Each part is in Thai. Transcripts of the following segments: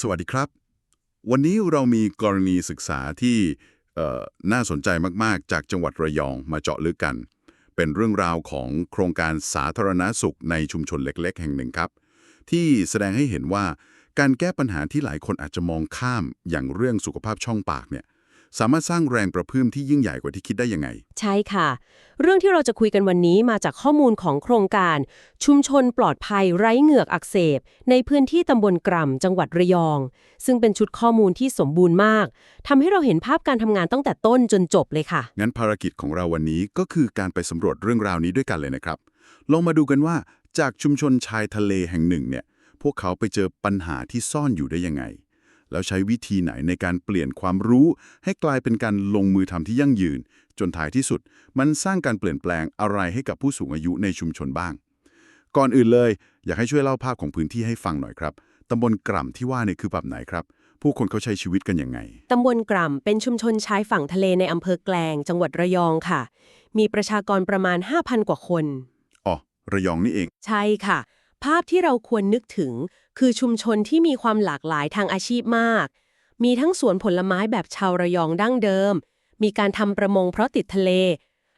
สวัสดีครับ วันนี้เรามีกรณีศึกษาที่น่าสนใจมากๆ จากจังหวัดระยองมาเจาะลึกกัน เป็นเรื่องราวของโครงการสาธารณสุขในชุมชนเล็ก ๆ แห่งหนึ่งครับ ที่แสดงให้เห็นว่าการแก้ปัญหาที่หลายคนอาจจะมองข้ามอย่างเรื่องสุขภาพช่องปากเนี่ย สามารถสร้างแรงประพรื่มที่ยิ่งใหญ่กว่าที่คิดได้ยังไง ใช่ค่ะ เรื่องที่เราจะคุยกันวันนี้มาจากข้อมูลของโครงการ ชุมชนปลอดภัยไร้เหงือกอักเสบ ในพื้นที่ตำบลกร่ำจังหวัดระยอง ซึ่งเป็นชุดข้อมูลที่สมบูรณ์มากทำให้เราเห็นภาพการทำงานตั้งแต่ต้นจนจบเลยค่ะ งั้นภารกิจของเราวันนี้ก็คือการไปสำรวจเรื่องราวนี้ด้วยกันเลยนะครับ ลองมาดูกันว่าจากชุมชนชายทะเลแห่งหนึ่งเนี่ยพวกเขาไปเจอปัญหาที่ซ่อนอยู่ได้ยังไง แล้วใช้วิธีไหนในการเปลี่ยนความรู้ ให้กลายเป็นการลงมือทำที่ยั่งยืน จนท้ายที่สุด มันสร้างการเปลี่ยนแปลงอะไรให้กับผู้สูงอายุในชุมชนบ้าง ก่อนอื่นเลย อยากให้ช่วยเล่าภาพของพื้นที่ให้ฟังหน่อยครับตำบลกร่ำที่ว่าเนี่ยคือแบบไหนครับ ผู้คนเขาใช้ชีวิตกันยังไงตำบลกร่ำเป็นชุมชนชายฝั่งทะเลในอำเภอแกลง จังหวัดระยองค่ะ มีประชากรประมาณ 5,000 กว่าคน อ๋อระยองนี่เอง ใช่ค่ะ ภาพที่เราควรนึกถึง คือชุมชนที่มีความหลากหลายทางอาชีพมาก มีทั้งสวนผลไม้แบบชาวระยองดั้งเดิม มีการทำประมงเพราะติดทะเล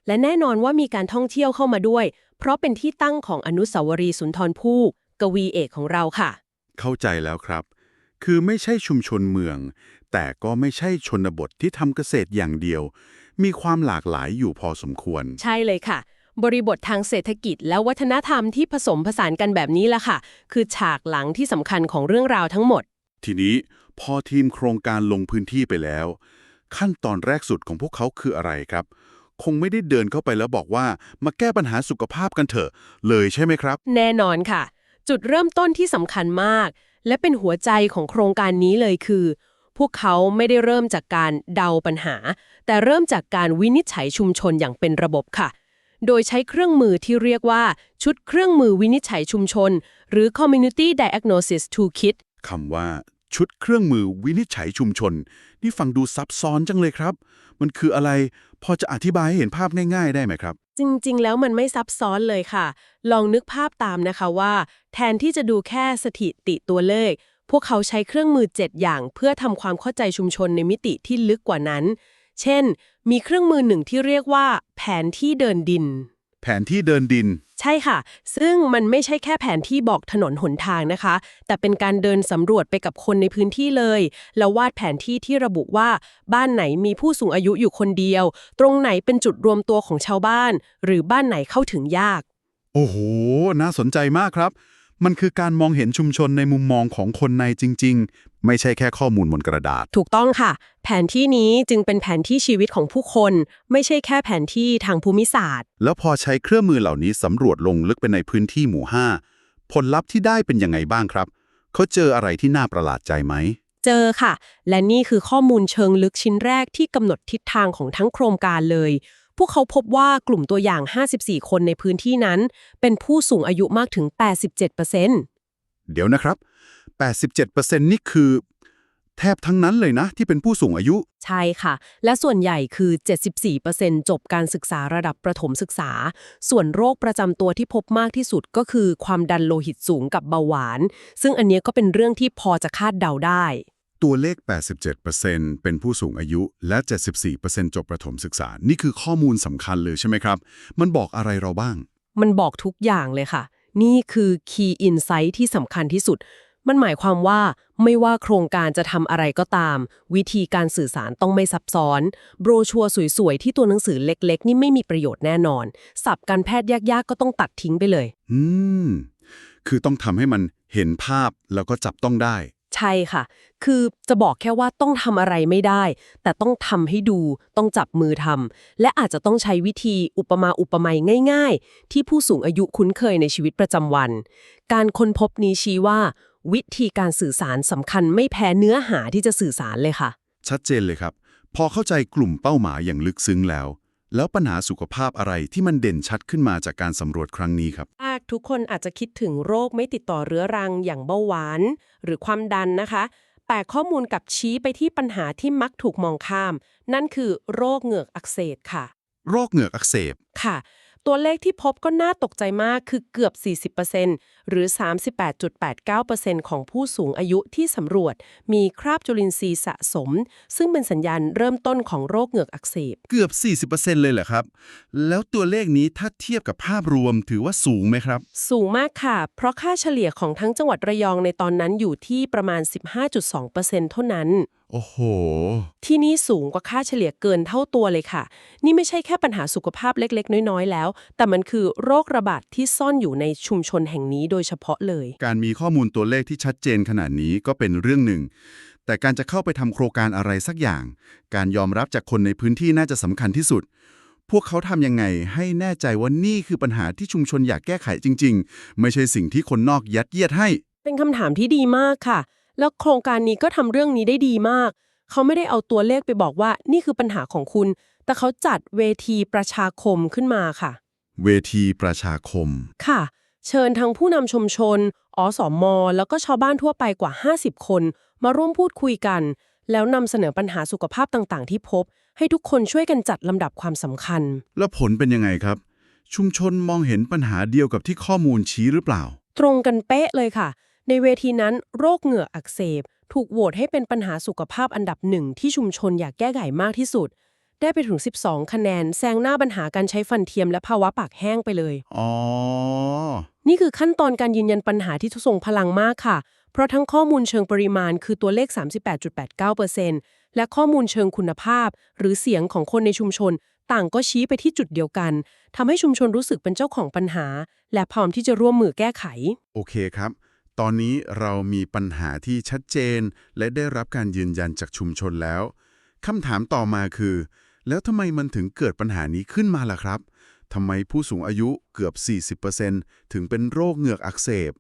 และแน่นอนว่ามีการท่องเที่ยวเข้ามาด้วย เพราะเป็นที่ตั้งของอนุสาวรีย์สุนทรภู่กวีเอกของเราค่ะ เข้าใจแล้วครับ คือไม่ใช่ชุมชนเมือง แต่ก็ไม่ใช่ชนบทที่ทำเกษตรอย่างเดียว มีความหลากหลายอยู่พอสมควร ใช่เลยค่ะ บริบททางเศรษฐกิจและวัฒนธรรมที่ผสมผสานกันแบบนี้ละค่ะ คือฉากหลังที่สำคัญของเรื่องราวทั้งหมด ทีนี้พอทีมโครงการลงพื้นที่ไปแล้ว ขั้นตอนแรกสุดของพวกเขาคืออะไรครับ คงไม่ได้เดินเข้าไปแล้วบอกว่ามาแก้ปัญหาสุขภาพกันเถอะ เลยใช่ไหมครับ แน่นอนค่ะ จุดเริ่มต้นที่สำคัญมาก และเป็นหัวใจของโครงการนี้เลยคือ พวกเขาไม่ได้เริ่มจากการเดาปัญหา แต่เริ่มจากการวินิจฉัยชุมชนอย่างเป็นระบบค่ะ โดยใช้เครื่องมือที่เรียกว่าชุดเครื่องมือวินิจฉัยชุมชน หรือ Community Diagnosis Toolkit คำว่าชุดเครื่องมือวินิจฉัยชุมชน นี่ฟังดูซับซ้อนจังเลยครับ มันคืออะไรพอจะอธิบายให้เห็นภาพง่ายๆ ได้ไหมครับ จริง ๆ แล้วมันไม่ซับซ้อนเลยค่ะ ลองนึกภาพตามนะคะว่า แทนที่จะดูแค่สถิติตัวเลข พวกเขาใช้เครื่องมือ 7 อย่างเพื่อทำความเข้าใจชุมชนในมิติที่ลึกกว่านั้น เช่น มีเครื่องมือหนึ่งที่เรียกว่า แผนที่เดินดิน แผนที่เดินดิน ใช่ค่ะ ซึ่งมันไม่ใช่แค่แผนที่บอกถนนหนทางนะคะ แต่เป็นการเดินสำรวจไปกับคนในพื้นที่เลย แล้ววาดแผนที่ที่ระบุว่า บ้านไหนมีผู้สูงอายุอยู่คนเดียว ตรงไหนเป็นจุดรวมตัวของชาวบ้าน หรือบ้านไหนเข้าถึงยาก โอ้โห น่าสนใจมากครับ มันคือการมองเห็นชุมชนในมุมมองของคนในจริง ๆ ไม่ใช่แค่ข้อมูลบนกระดาษ ถูกต้องค่ะ แผนที่นี้จึงเป็นแผนที่ชีวิตของผู้คน ไม่ใช่แค่แผนที่ทางภูมิศาสตร์ แล้วพอใช้เครื่องมือเหล่านี้สำรวจลงลึกไปในพื้นที่หมู่ 5 ผลลัพธ์ที่ได้เป็นยังไงบ้างครับ เขาเจออะไรที่น่าประหลาดใจไหมเจอค่ะ และนี่คือข้อมูลเชิงลึกชิ้นแรกที่กำหนดทิศทางของทั้งโครงการเลย พวกเขาพบว่ากลุ่มตัวอย่าง 54 คนในพื้นที่นั้น เป็นผู้สูงอายุมากถึง 87%เดี๋ยวนะครับ 87%นี่คือแทบทั้งนั้นเลยนะที่เป็นผู้สูงอายุ ใช่ค่ะ และส่วนใหญ่คือ 74%จบการศึกษาระดับประถมศึกษา ส่วนโรคประจำตัวที่พบมากที่สุดก็คือความดันโลหิตสูงกับเบาหวาน ซึ่งอันเนี้ยก็เป็นเรื่องที่พอจะคาดเดาได้ ตัวเลข 87%เป็นผู้สูงอายุ และ 74%จบประถมศึกษา นี่คือข้อมูลสำคัญเลยใช่ไหมครับ มันบอกอะไรเราบ้าง มันบอกทุกอย่างเลยค่ะ นี่คือ Key Insight ที่สำคัญที่สุด มันหมายความว่าไม่ว่าโครงการจะทำอะไรก็ตาม วิธีการสื่อสารต้องไม่ซับซ้อน โบรชัวร์สวยๆ ที่ตัวหนังสือเล็กๆ นี่ไม่มีประโยชน์แน่นอนศัพท์การแพทย์ยากๆ ก็ต้องตัดทิ้งไปเลย อืม คือต้องทำให้มันเห็นภาพแล้วก็จับต้องได้ ใช่ค่ะ คือจะบอกแค่ว่าต้องทำอะไรไม่ได้ แต่ต้องทำให้ดู ต้องจับมือทำ และอาจจะต้องใช้วิธีอุปมาอุปไมยง่าย ๆ ที่ผู้สูงอายุคุ้นเคยในชีวิตประจำวัน การค้นพบนี้ชี้ว่า วิธีการสื่อสารสำคัญไม่แพ้เนื้อหาที่จะสื่อสารเลยค่ะ ชัดเจนเลยครับ พอเข้าใจกลุ่มเป้าหมายอย่างลึกซึ้งแล้ว แล้วปัญหาสุขภาพอะไรที่มันเด่นชัดขึ้นมาจากการสำรวจครั้งนี้ครับมากทุกคนอาจจะคิดถึงโรคไม่ติดต่อเรื้อรังอย่างเบาหวาน หรือความดันนะคะ แต่ข้อมูลกลับชี้ไปที่ปัญหาที่มักถูกมองข้าม นั่นคือโรคเหงือกอักเสบค่ะ โรคเหงือกอักเสบค่ะ ตัวเลขที่พบก็น่าตกใจมากคือเกือบ 40%หหรือ 38.89%ของผู้สูงอายุที่สำรวจ มีคราบจุลินทรีย์สะสม ซึ่งเป็นสัญญาณเริ่มต้นของโรคเหงือกอักเสบ เกือบ 40%เลยเหรอครับ แล้วตัวเลขนี้ถ้าเทียบกับภาพรวมถือว่าสูงไหมครับ สูงมากค่ะ เพราะค่าเฉลี่ยของทั้งจังหวัดระยองในตอนนั้นอยู่ที่ประมาณ 15.2%เท่านั้นโอ้โห ที่นี่สูงกว่าค่าเฉลี่ยเกินเท่าตัวเลยค่ะ นี่ไม่ใช่แค่ปัญหาสุขภาพเล็กๆ น้อยๆ แล้ว แต่มันคือโรคระบาดที่ซ่อนอยู่ในชุมชนแห่งนี้โดยเฉพาะเลย การมีข้อมูลตัวเลขที่ชัดเจนขนาดนี้ก็เป็นเรื่องหนึ่ง แต่การจะเข้าไปทำโครงการอะไรสักอย่าง การยอมรับจากคนในพื้นที่น่าจะสำคัญที่สุด พวกเขาทำยังไงให้แน่ใจว่านี่คือปัญหาที่ชุมชนอยากแก้ไขจริง ๆ ไม่ใช่สิ่งที่คนนอกยัดเยียดให้ เป็นคำถามที่ดีมากค่ะ แล้วโครงการนี้ก็ทำเรื่องนี้ได้ดีมาก เขาไม่ได้เอาตัวเลขไปบอกว่านี่คือปัญหาของคุณ แต่เขาจัดเวทีประชาคมขึ้นมาค่ะ เวทีประชาคม ค่ะ เชิญทั้งผู้นำชุมชน อสมแล้วก็ชาวบ้านทั่วไปกว่า 50 คน มาร่วมพูดคุยกัน แล้วนำเสนอปัญหาสุขภาพต่างๆ ที่พบ ให้ทุกคนช่วยกันจัดลำดับความสำคัญ แล้วผลเป็นยังไงครับ ชุมชนมองเห็นปัญหาเดียวกับที่ข้อมูลชี้หรือเปล่า ตรงกันเป๊ะเลยค่ะ ในเวทีนั้นโรคเหงื่ออักเสบ ถูกโหวตให้เป็นปัญหาสุขภาพอันดับหนึ่งที่ชุมชนอยากแก้ไขมากที่สุด ได้ไปถึง 12 คะแนนแซงหน้าปัญหาการใช้ฟันเทียมและภาวะปากแห้งไปเลย อ๋อ นี่คือขั้นตอนการยืนยันปัญหาที่ทรงพลังมากค่ะ เพราะทั้งข้อมูลเชิงปริมาณคือตัวเลข 38.89%และข้อมูลเชิงคุณภาพ หรือเสียงของคนในชุมชนต่างก็ชี้ไปที่จุดเดียวกันทำให้ชุมชนรู้สึกเป็นเจ้าของปัญหา และพร้อมที่จะร่วมมือแก้ไข โอเคครับ ตอนนี้เรามีปัญหาที่ชัดเจน และได้รับการยืนยันจากชุมชนแล้วคำถามต่อมาคือ แล้วทำไมมันถึงเกิดปัญหานี้ขึ้นมาล่ะครับทำไมผู้สูงอายุเกือบ 40%ถึงเป็นโรคเหงือกอักเสบ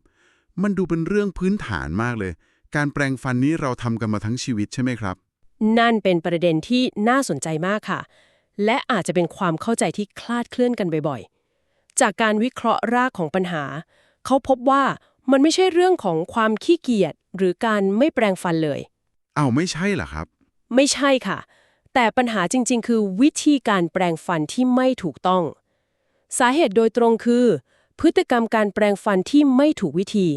มันดูเป็นเรื่องพื้นฐานมากเลย การแปรงฟันนี้เราทำกันมาทั้งชีวิตใช่ไหมครับ นั่นเป็นประเด็นที่น่าสนใจมากค่ะ และอาจจะเป็นความเข้าใจที่คลาดเคลื่อนกันบ่อยๆ จากการวิเคราะห์รากของปัญหา เขาพบว่า มันไม่ใช่เรื่องของความขี้เกียจหรือการไม่แปรงฟันเลย อ้าวไม่ใช่เหรอครับ ไม่ใช่ค่ะ แต่ปัญหาจริง ๆ คือวิธีการแปรงฟันที่ไม่ถูกต้อง สาเหตุโดยตรงคือ พฤติกรรมการแปรงฟันที่ไม่ถูกวิธี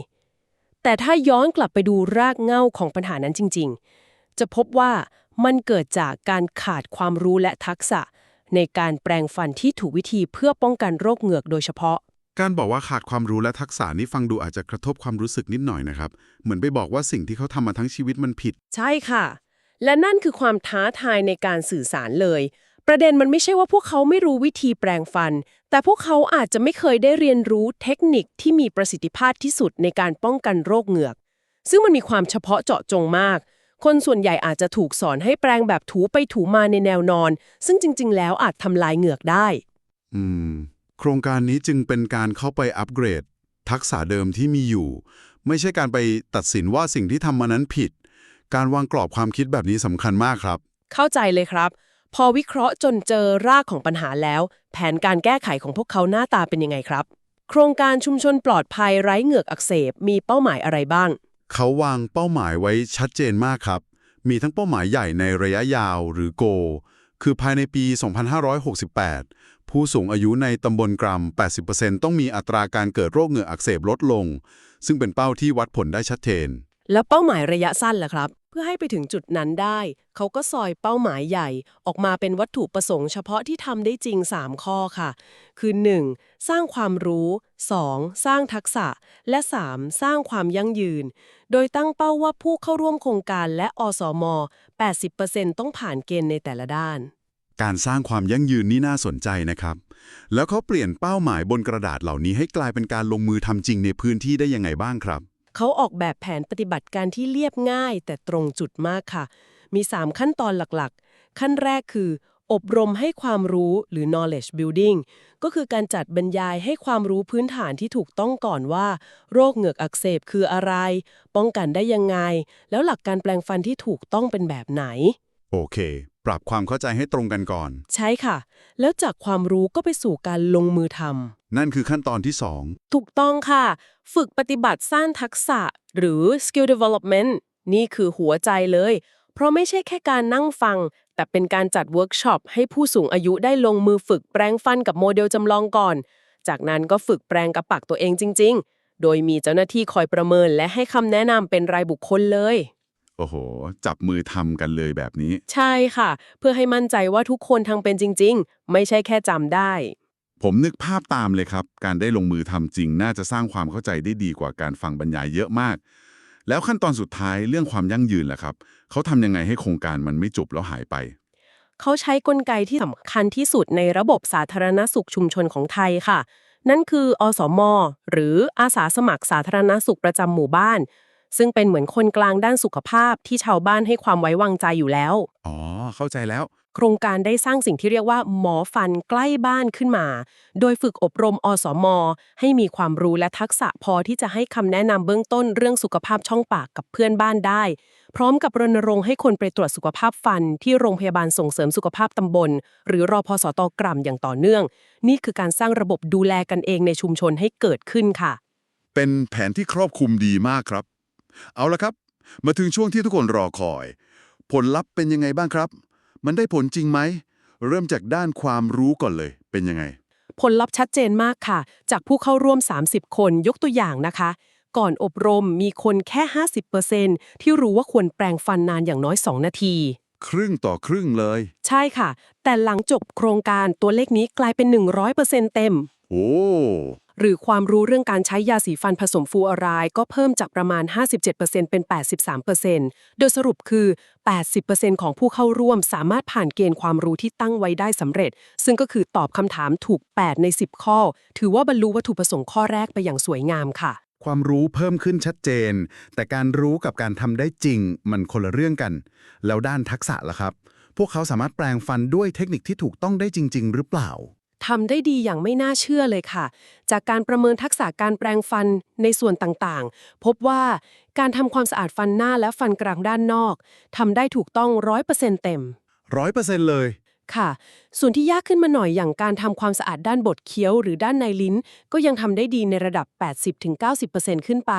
แต่ถ้าย้อนกลับไปดูรากเหง้าของปัญหานั้นจริง ๆ จะพบว่ามันเกิดจากการขาดความรู้และทักษะ ในการแปรงฟันที่ถูกวิธีเพื่อป้องกันโรคเหงือกโดยเฉพาะ การบอกว่าขาดความรู้และทักษะนี่ฟังดูอาจจะกระทบความรู้สึกนิดหน่อยนะครับ เหมือนไปบอกว่าสิ่งที่เขาทำมาทั้งชีวิตมันผิด ใช่ค่ะ และนั่นคือความท้าทายในการสื่อสารเลย ประเด็นมันไม่ใช่ว่าพวกเขาไม่รู้วิธีแปลงฟัน แต่พวกเขาอาจจะไม่เคยได้เรียนรู้เทคนิคที่มีประสิทธิภาพที่สุดในการป้องกันโรคเหงือก ซึ่งมันมีความเฉพาะเจาะจงมาก คนส่วนใหญ่อาจจะถูกสอนให้แปลงแบบถูไปถูมาในแนวนอน ซึ่งจริง ๆ แล้วอาจทำลายเหงือกได้ อืม โครงการนี้จึงเป็นการเข้าไปอัปเกรด ทักษะเดิมที่มีอยู่ ไม่ใช่การไปตัดสินว่าสิ่งที่ทำมานั้นผิด การวางกรอบความคิดแบบนี้สำคัญมากครับ เข้าใจเลยครับ พอวิเคราะห์จนเจอรากของปัญหาแล้ว แผนการแก้ไขของพวกเขาหน้าตาเป็นยังไงครับ โครงการชุมชนปลอดภัยไร้เหงือกอักเสบมีเป้าหมายอะไรบ้าง เขาวางเป้าหมายไว้ชัดเจนมากครับ มีทั้งเป้าหมายใหญ่ในระยะยาวหรือ GO คือภายในปี 2568 ผู้สูงอายุในตำบลกรัม 80%ต้องมีอัตราการเกิดโรคเหงื่ออักเสบลดลง ซึ่งเป็นเป้าที่วัดผลได้ชัดเจน แล้วเป้าหมายระยะสั้นล่ะครับ เพื่อให้ไปถึงจุดนั้นได้ เขาก็ซอยเป้าหมายใหญ่ ออกมาเป็นวัตถุประสงค์เฉพาะที่ทำได้จริง 3 ข้อค่ะ คือ 1. สร้างความรู้ 2. สร้างทักษะ และ 3. สร้างความยั่งยืน โดยตั้งเป้าว่าผู้เข้าร่วมโครงการและอสม 80%ต้องผ่านเกณฑ์ในแต่ละด้าน การสร้างความยั่งยืนนี่น่าสนใจนะครับ แล้วเขาเปลี่ยนเป้าหมายบนกระดาษเหล่านี้ให้กลายเป็นการลงมือทำจริงในพื้นที่ได้ยังไงบ้างครับ เขาออกแบบแผนปฏิบัติการที่เรียบง่าย แต่ตรงจุดมากค่ะ มี 3 ขั้นตอนหลักๆ ขั้นแรกคือ อบรมให้ความรู้หรือ knowledge building ก็คือการจัดบรรยายให้ความรู้พื้นฐานที่ถูกต้องก่อนว่า โรคเหงือกอักเสบคืออะไร ป้องกันได้ยังไง แล้วหลักการแปลงฟันที่ถูกต้องเป็นแบบไหน โอเค ปรับความเข้าใจให้ตรงกันก่อน ใช่ค่ะ แล้วจากความรู้ก็ไปสู่การลงมือทำนั่นคือขั้นตอนที่ถูกต้องค่ะ ฝึกปฏิบัติสร้างทักษะ หรือ skill development นี่คือหัวใจเลย เพราะไม่ใช่แค่การนั่งฟัง แต่เป็นการจัดเวิร์กช็อปให้ผู้สูงอายุได้ลงมือฝึกแปรงฟันกับโมเดลจำลองก่อน จากนั้นก็ฝึกแปรงกับปากตัวเองจริง ๆ โดยมีเจ้าหน้าที่คอยประเมินและให้คำแนะนำเป็นรายบุคคลเลย โอ้โห จับมือทำกันเลยแบบนี้ ใช่ค่ะ เพื่อให้มั่นใจว่าทุกคนทางเป็นจริง ๆ ไม่ใช่แค่จำได้ ผมนึกภาพตามเลยครับ การได้ลงมือทำจริง น่าจะสร้างความเข้าใจได้ดีกว่าการฟังบรรยายเยอะมาก แล้วขั้นตอนสุดท้ายเรื่องความยั่งยืนแหละครับ เขาทำยังไงให้โครงการมันไม่จบแล้วหายไป เขาใช้กลไกที่สำคัญที่สุดในระบบสาธารณสุขชุมชนของไทยค่ะ นั่นคืออสม หรืออาสาสมัครสาธารณสุขประจำหมู่บ้าน ซึ่งเป็นเหมือนคนกลางด้านสุขภาพที่ชาวบ้านให้ความไว้วางใจอยู่แล้ว อ๋อ เข้าใจแล้ว โครงการได้สร้างสิ่งที่เรียกว่าหมอฟันใกล้บ้านขึ้นมา โดยฝึกอบรมอสม ให้มีความรู้และทักษะพอที่จะให้คำแนะนำเบื้องต้นเรื่องสุขภาพช่องปากกับเพื่อนบ้านได้ พร้อมกับรณรงค์ให้คนไปตรวจสุขภาพฟัน ที่โรงพยาบาลส่งเสริมสุขภาพตำบล หรือรอพสตกรัมอย่างต่อเนื่อง นี่คือการสร้างระบบดูแลกันเองในชุมชนให้เกิดขึ้นค่ะ เป็นแผนที่ครอบคลุมดีมากครับ เอาละครับ มาถึงช่วงที่ทุกคนรอคอย ผลลัพธ์เป็นยังไงบ้างครับ มันได้ผลจริงไหม เริ่มจากด้านความรู้ก่อนเลย เป็นยังไง ผลลัพธ์ชัดเจนมากค่ะ จากผู้เข้าร่วม 30 คนยกตัวอย่างนะคะ ก่อนอบรมมีคนแค่ 50%ที่รู้ว่าควรแปรงฟันนานอย่างน้อย 2 นาทีครึ่งต่อครึ่งเลย ใช่ค่ะ แต่หลังจบโครงการตัวเลขนี้กลายเป็น 100%เต็ม โอ้ หรือความรู้เรื่องการใช้ยาสีฟันผสมฟูออไรก็เพิ่มจากประมาณ 57%เป็น 83%โดยสรุปคือ 80%ของผู้เข้าร่วมสามารถผ่านเกณฑ์ความรู้ที่ตั้งไว้ได้สำเร็จ ซึ่งก็คือตอบคำถามถูก 8 ใน 10 ข้อ ถือว่าบรรลุวัตถุประสงค์ข้อแรกไปอย่างสวยงามค่ะ ความรู้เพิ่มขึ้นชัดเจน แต่การรู้กับการทำได้จริงมันคนละเรื่องกัน แล้วด้านทักษะล่ะครับ พวกเขาสามารถแปลงฟันด้วยเทคนิคที่ถูกต้องได้จริง ๆ หรือเปล่า ทำได้ดีอย่างไม่น่าเชื่อเลยค่ะ จากการประเมินทักษะการแปรงฟันในส่วนต่างๆ พบว่าการทำความสะอาดฟันหน้าและฟันกรางด้านนอกทำได้ถูกต้อง100%เต็มร้อยเปอร์เซ็นต์เลยค่ะ ส่วนที่ยากขึ้นมาหน่อยอย่างการทำความสะอาดด้านบดเคี้ยวหรือด้านในลิ้น ก็ยังทำได้ดีในระดับ 80-90%ขึ้นไป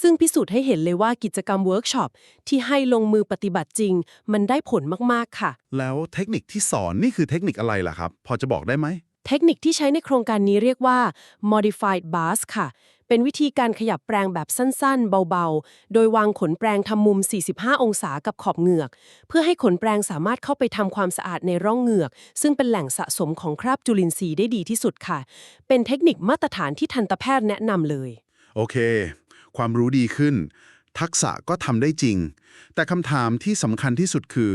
ซึ่งพิสูจน์ให้เห็นเลยว่ากิจกรรมเวิร์กช็อปที่ให้ลงมือปฏิบัติจริง มันได้ผลมากๆค่ะ แล้วเทคนิคที่สอนนี่คือเทคนิคอะไรล่ะครับ พอจะบอกได้ไหม เทคนิคที่ใช้ในโครงการนี้เรียกว่า modified bars ค่ะ เป็นวิธีการขยับแปรงแบบสั้นๆ เบาๆ โดยวางขนแปรงทำมุม 45 องศากับขอบเหงือก เพื่อให้ขนแปรงสามารถเข้าไปทำความสะอาดในร่องเหงือก ซึ่งเป็นแหล่งสะสมของคราบจุลินทรีย์ได้ดีที่สุดค่ะ เป็นเทคนิคมาตรฐานที่ทันตแพทย์แนะนำเลย โอเค ความรู้ดีขึ้น ทักษะก็ทำได้จริง แต่คำถามที่สำคัญที่สุดคือ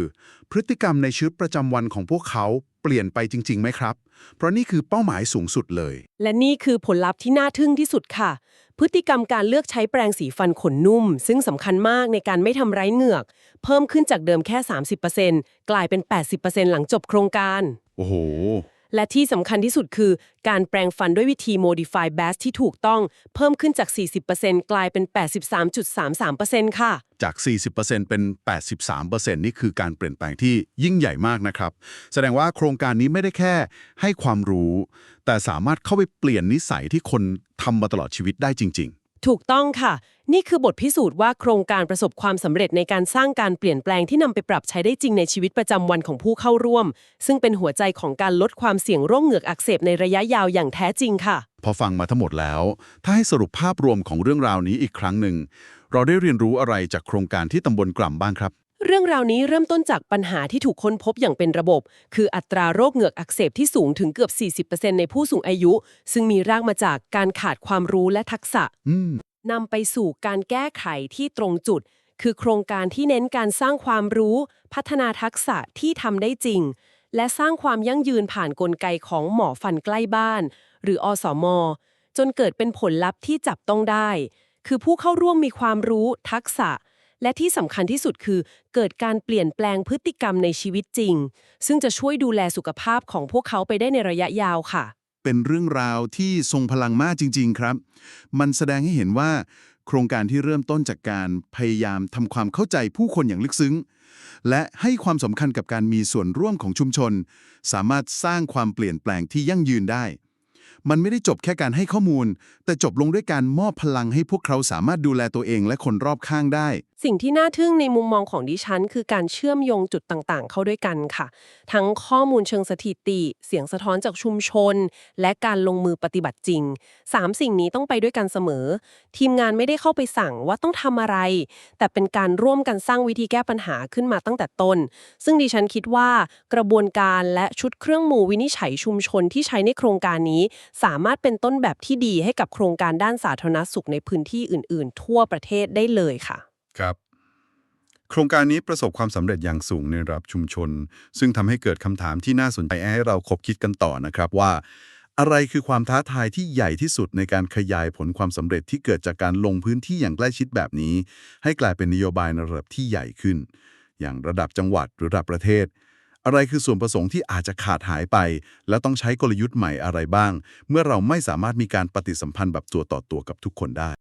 พฤติกรรมในชีวิตประจำวันของพวกเขาเปลี่ยนไปจริงๆไหมครับ เพราะนี่คือเป้าหมายสูงสุดเลย และนี่คือผลลัพธ์ที่น่าทึ่งที่สุดค่ะ พฤติกรรมการเลือกใช้แปรงสีฟันขนนุ่ม ซึ่งสำคัญมากในการไม่ทำร้ายเหงือก เพิ่มขึ้นจากเดิมแค่ 30%กลายเป็น 80%หลังจบโครงการ โอ้โห และที่สำคัญที่สุดคือ การแปรงฟันด้วยวิธี modify bass ที่ถูกต้องเพิ่มขึ้นจาก 40%กลายเป็น 83.33%ค่ะ จาก 40%เป็น 83%นี่คือการเปลี่ยนแปลงที่ยิ่งใหญ่มากนะครับ แสดงว่าโครงการนี้ไม่ได้แค่ให้ความรู้ แต่สามารถเข้าไปเปลี่ยนนิสัยที่คนทำมาตลอดชีวิตได้จริง ถูกต้องค่ะ นี่คือบทพิสูจน์ว่าโครงการประสบความสำเร็จในการสร้างการเปลี่ยนแปลงที่นำไปปรับใช้ได้จริงในชีวิตประจำวันของผู้เข้าร่วม ซึ่งเป็นหัวใจของการลดความเสี่ยงโรคเหงือกอักเสบในระยะยาวอย่างแท้จริงค่ะ พอฟังมาทั้งหมดแล้ว ถ้าให้สรุปภาพรวมของเรื่องราวนี้อีกครั้งหนึ่ง เราได้เรียนรู้อะไรจากโครงการที่ตำบลกล่ำบ้างครับ เรื่องราวนี้เริ่มต้นจากปัญหาที่ถูกค้นพบอย่างเป็นระบบ คืออัตราโรคเหงือกอักเสบที่สูงถึงเกือบ 40%ในผู้สูงอายุ ซึ่งมีรากมาจากการขาดความรู้และทักษะอืมนำไปสู่การแก้ไขที่ตรงจุด คือโครงการที่เน้นการสร้างความรู้ พัฒนาทักษะที่ทำได้จริง และสร้างความยั่งยืนผ่านนกลไกของหมอฟันใกล้บ้าน หรืออสม จนเกิดเป็นผลลัพธ์ที่จับต้องได้ คือผู้เข้าร่วมมีความรู้ ทักษะ และที่สำคัญที่สุดคือ เกิดการเปลี่ยนแปลงพฤติกรรมในชีวิตจริง ซึ่งจะช่วยดูแลสุขภาพของพวกเขาไปได้ในระยะยาวค่ะ เป็นเรื่องราวที่ทรงพลังมากจริง ๆ ครับ มันแสดงให้เห็นว่า โครงการที่เริ่มต้นจากการพยายามทำความเข้าใจผู้คนอย่างลึกซึ้ง และให้ความสำคัญกับการมีส่วนร่วมของชุมชน สามารถสร้างความเปลี่ยนแปลงที่ยั่งยืนได้ มันไม่ได้จบแค่การให้ข้อมูล แต่จบลงด้วยการมอบพลังให้พวกเขาสามารถดูแลตัวเองและคนรอบข้างได้ สิ่งที่น่าทึ่งในมุมมองของดิฉัน คือการเชื่อมโยงจุดต่างๆ เข้าด้วยกันค่ะ ทั้งข้อมูลเชิงสถิติ เสียงสะท้อนจากชุมชน และการลงมือปฏิบัติจริงสามสิ่งนี้ต้องไปด้วยกันเสมอ ทีมงานไม่ได้เข้าไปสั่งว่าต้องทำอะไร แต่เป็นการร่วมกันสร้างวิธีแก้ปัญหาขึ้นมาตั้งแต่ต้น ซึ่งดิฉันคิดว่ากระบวนการและชุดเครื่องมือวินิจฉัยชุมชนที่ใช้ในโครงการนี้สามารถเป็นต้นแบบที่ดีให้กับโครงการด้านสาธารณสุขในพื้นที่อื่น ๆ ทั่วประเทศได้เลยค่ะ ครับ โครงการนี้ประสบความสำเร็จอย่างสูงในระดับชุมชน ซึ่งทำให้เกิดคำถามที่น่าสนใจให้เราคบคิดกันต่อนะครับว่าอะไรคือความท้าทายที่ใหญ่ที่สุดในการขยายผลความสำเร็จที่เกิดจากการลงพื้นที่อย่างใกล้ชิดแบบนี้ ให้กลายเป็นนโยบายในระดับที่ใหญ่ขึ้น อย่างระดับจังหวัดหรือระดับประเทศ อะไรคือส่วนประสงค์ที่อาจจะขาดหายไป และต้องใช้กลยุทธ์ใหม่อะไรบ้าง เมื่อเราไม่สามารถมีการปฏิสัมพันธ์แบบตัวต่อตัวกับทุกคนได้